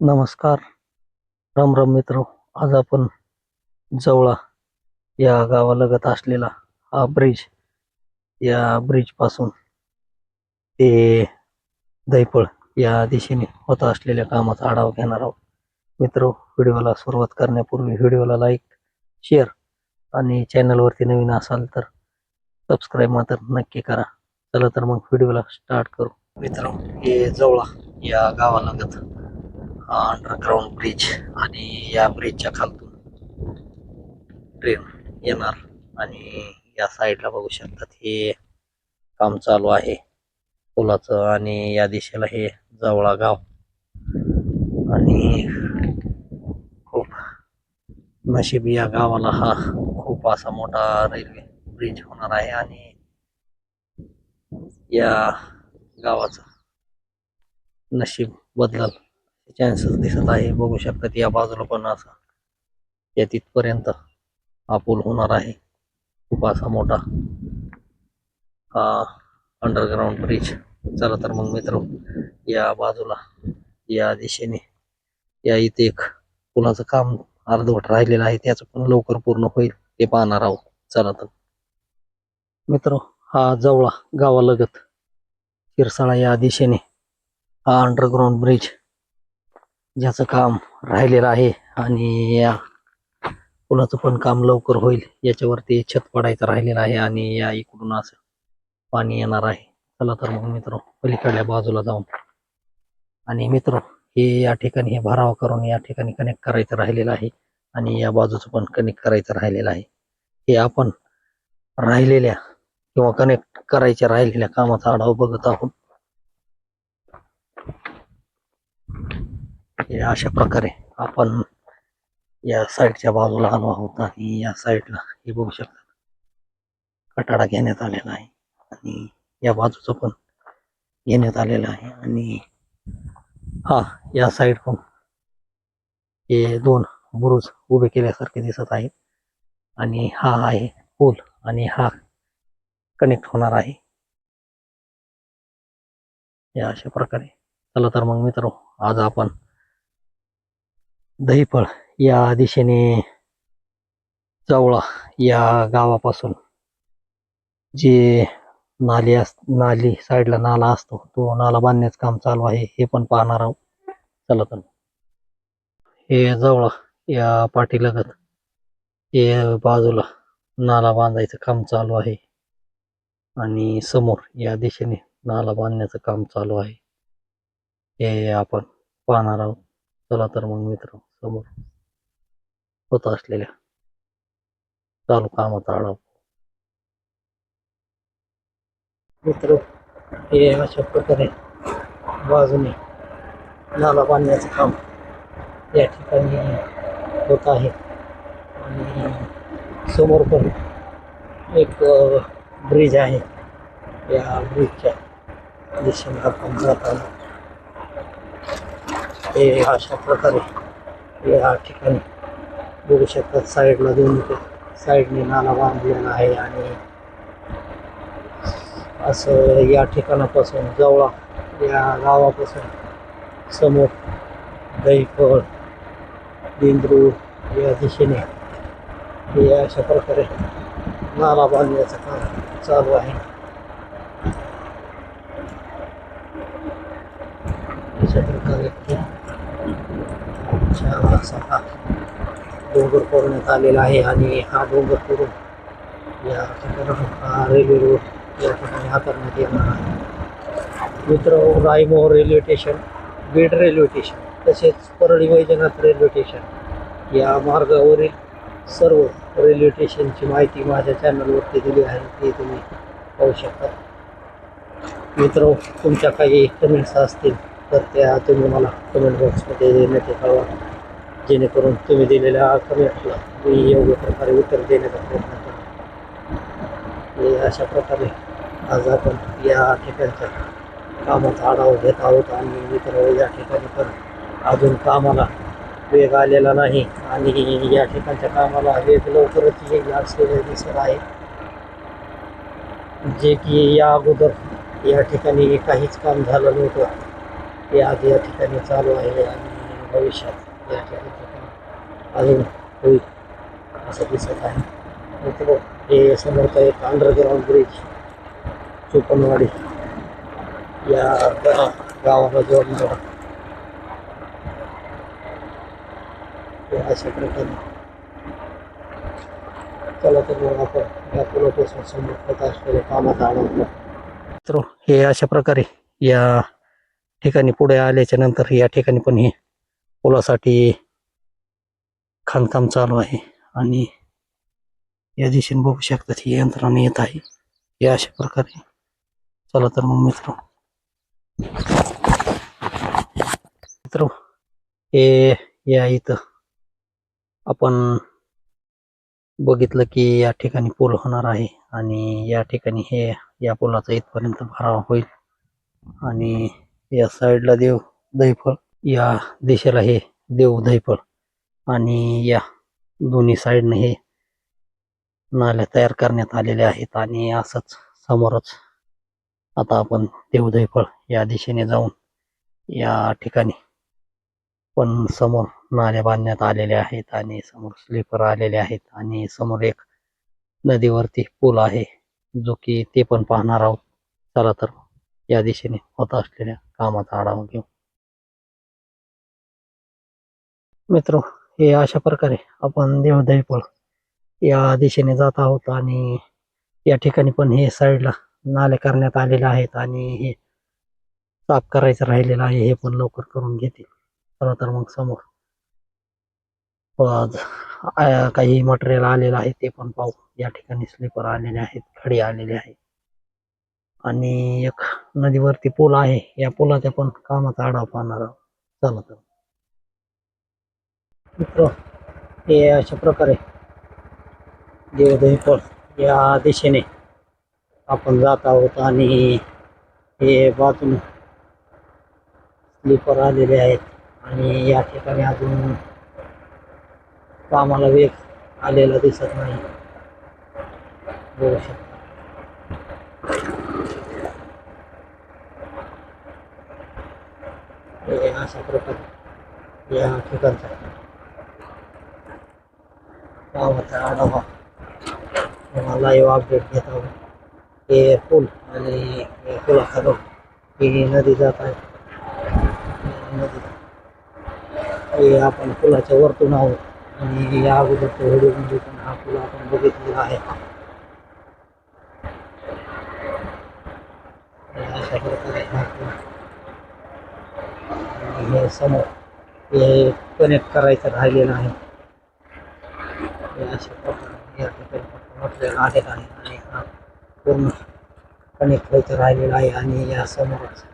नमस्कार. राम राम मित्र आज आपण जवळा या गावालगत असलेला हा ब्रिज या ब्रिजपासून ते दैपळ या दिशेने होत असलेल्या कामाचा आढावा घेणार आहोत. मित्र व्हिडिओला सुरुवात करण्यापूर्वी व्हिडिओला लाईक शेअर आणि चॅनलवरती नवीन असाल तर सबस्क्राईब मात्र नक्की करा. चला तर मग व्हिडिओला स्टार्ट करू. मित्र हे जवळा या गावालगत अंडरग्राऊंड ब्रिज आणि या ब्रिजच्या खालतून ट्रेन येणार. आणि या साईडला बघू शकतात हे काम चालू आहे. पुलाचं आणि या दिशेला हे जवळा गाव. आणि खूप नशीब या गावाला हा खूप असा मोठा रेल्वे ब्रिज होणार आहे आणि या गावाचं नशीब बदलल. चान्सेस दिसत आहे. बघू शकतात या बाजूला पण असा. या तिथपर्यंत हा पूल होणार आहे. खूप असा मोठा हा अंडरग्राऊंड ब्रिज चला तर मग मित्र या बाजूला या दिशेने या इथे एक पुलाचं काम अर्धवट राहिलेलं आहे. त्याचं पण लवकर पूर्ण होईल. ते पाहणार आहोत. चला तर. मित्र हा जवळा गावालगत शिरसाळा या दिशेने हा अंडरग्राऊंड ब्रिज ज्याचं काम राहिलेलं आहे आणि या पुलाचं पण काम लवकर होईल याच्यावरती छत पडायचं राहिलेलं आहे आणि या इकडून असं पाणी येणार आहे. चला तर मग मित्र पलीकडल्या बाजूला जाऊन. आणि मित्र हे या ठिकाणी हे भराव करून या ठिकाणी कनेक्ट करायचं राहिलेलं आहे आणि या बाजूचं पण कनेक्ट करायचं राहिलेलं आहे. हे आपण राहिलेल्या किंवा कनेक्ट करायच्या राहिलेल्या कामाचा आढावा बघत आहोत. हे अशा प्रकारे आपण या साईडच्या बाजूला आलो आहोत आणि या साईडला हे बघू शकता. कटाडा घेण्यात आलेला आहे आणि या बाजूचं पण घेण्यात आलेलं आहे आणि हा या साईड पण हे दोन बुरुज उभे केल्यासारखे दिसत आहेत आणि हा आहे पूल आणि हा कनेक्ट होणार आहे. या अशा प्रकारे. चला तर मग मित्र आज आपण दहीफळ या दिशेने जवळा या गावापासून. जे नाली अस नाली साईडला नाला असतो तो नाला बांधण्याचं काम चालू आहे हे पण पाहणार आहोत. चला तर. हे जवळ या पाठीलगत हे बाजूला नाला बांधायचं काम चालू आहे. आणि समोर या दिशेने नाला बांधण्याचं काम चालू आहे. हे आपण पाहणार आहोत. चला तर मग मित्र. समोर होत असलेल्या चालू कामाचा आढावा. मित्र हे अशा प्रकारे बाजूने नाला बांधण्याचं काम या ठिकाणी होत आहे. आणि समोर पण एक ब्रिज आहे. या ब्रिजच्या दिशेने आपण जात आहोत. हे अशा प्रकारे या ठिकाणी बघू शकतात. साईडला दोन साईडने नाला बांधलेला आहे आणि असं या ठिकाणापासून जवळ या गावापासून समोर दहीफळ बेंद्रू या दिशेने हे अशा प्रकारे नाला बांधण्याचं काम चालू आहे अशा प्रकारे खूप छान असा हा डोंगर कोरण्यात आलेला आहे आणि हा डोंगर करून या हा रेल्वे रोड या ठिकाणी हाताळण्यात येणार आहे. मित्र Raimohar railway station Beed railway station तसेच परळी वैजनाथ रेल्वे स्टेशन या मार्गावरील सर्व रेल्वे स्टेशनची माहिती माझ्या चॅनलवरती दिली आहे ती तुम्ही पाहू शकता. मित्र तुमच्या काही कमेंट्स असतील तर त्या तुम्ही मला कमेंट बॉक्समध्ये नक्की कळवा जेणेकरून तुम्ही दिलेल्या कमेंटला मी योग्य प्रकारे उत्तर देण्याचा प्रयत्न करतो हे अशा प्रकारे आज आपण या ठिकाणच्या कामाचा आढावा घेत आहोत आणि मित्र या ठिकाणी पण अजून कामाला वेग आलेला नाही आणि या ठिकाणच्या कामाला वेग लवकरच येईल असे दिसत आहे. जे की या अगोदर या ठिकाणी काहीच काम झालं नव्हतं. ते आज या ठिकाणी चालू आहे आणि भविष्यात या ठिकाणी अजून होईल. असं दिसत आहे. हे समोरचा एक अंडरग्राऊंड ब्रिज चोपनवाडी या गावाला जोडणारा हे अशा प्रकारे. चला तर मग आपण या पुलापासून समोर होत असलेल्या कामाचा आढावा मित्र हे अशा प्रकारे या ठिकाणी पुढे आल्याच्यानंतर या ठिकाणी पण हे पुलासाठी खाणकाम चालू आहे आणि या दिशेने बघू शकतात ही यंत्रणा येत आहे. हे अशा प्रकारे. चला तर मग मित्र. मित्र हे या इथं आपण बघितलं की या ठिकाणी पूल होणार आहे आणि या ठिकाणी हे या पुलाचा इथपर्यंत भराव होईल. आणि या साईडला देव दहीफळ या दिशेला हे देव दहीफळ आणि या दोन्ही साईडने हे नाल्या तयार करण्यात आलेल्या आहेत आणि असंच समोरच आता आपण देवदयफळ या दिशेने जाऊन या ठिकाणी पण समोर नाल्या बांधण्यात आलेल्या आहेत आणि समोर स्लीपर आलेले आहेत आणि समोर एक नदीवरती पूल आहे जो की ते पण पाहणार आहोत. चला तर या दिशेने होत असलेल्या कामाचा आढावा घेऊ. मित्र हे अशा प्रकारे आपण देवदहीफळ या दिशेने जात आहोत आणि या ठिकाणी पण हे साईडला नाले करण्यात आलेले आहेत आणि हे साफ करायचं राहिलेलं आहे हे पण लवकर करून घेतील. खरं तर मग समोर. हो, काही मटेरियल आलेलं आहे ते पण पाहू. या ठिकाणी स्लीपर आलेले आहेत खडी आलेले आहे. आणि एक नदीवरती पूल आहे या पुलाच्या पण कामाचा आढावा पाहणार आहोत. चला तर मित्र हे अशा प्रकारे देवदहीफळ या दिशेने आपण जात आहोत आणि हे बाजून स्लीपर आलेले आहेत. आणि या ठिकाणी अजून कामाला वेग आलेला दिसत नाही. बघू शकता. अशा प्रकारे या ठिकाणचा गावाचा आढावा. किंवा लाईव्ह अपडेट घेत आहोत हे पूल आणि हे पुलाखालून ही नदी जात आहे. नदी हे आपण पुलाच्या वरतून आहोत. आणि या अगोदरच्या म्हणजे पण हा पूल आपण बघितलेला आहे. अशा प्रकारे हा पूल. आणि हे समोर हे कनेक्ट करायचं राहिलेलं आहे. या ठिकाणी आहे आणि हा पूर्ण कनेक्ट व्हायचं आहे आणि या समोरच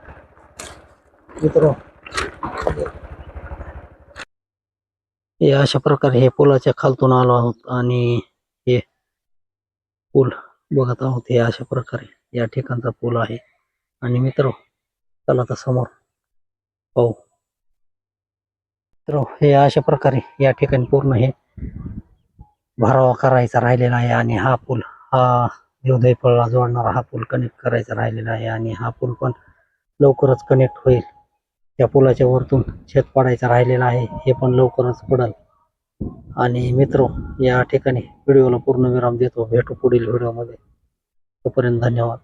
मित्र हे अशा प्रकारे हे पुलाच्या खालतून आलो आहोत आणि हे पूल बघत आहोत. हे अशा प्रकारे या ठिकाणचा पूल आहे. आणि मित्र चला आता समोर पाहू. मित्र हे अशा प्रकारे या ठिकाणी पूर्ण हे भरावा करायचा राहिलेला आहे आणि हा पूल हा देवदयफळला जोडणारा हा पूल कनेक्ट करायचा राहिलेला आहे आणि हा पूल पण लवकरच कनेक्ट होईल. त्या पुलाच्या वरतून शेत पाडायचा राहिलेला आहे हे पण लवकरच पडल. आणि मित्र या ठिकाणी व्हिडिओला पूर्ण विराम देतो. भेटू पुढील व्हिडिओमध्ये तोपर्यंत धन्यवाद.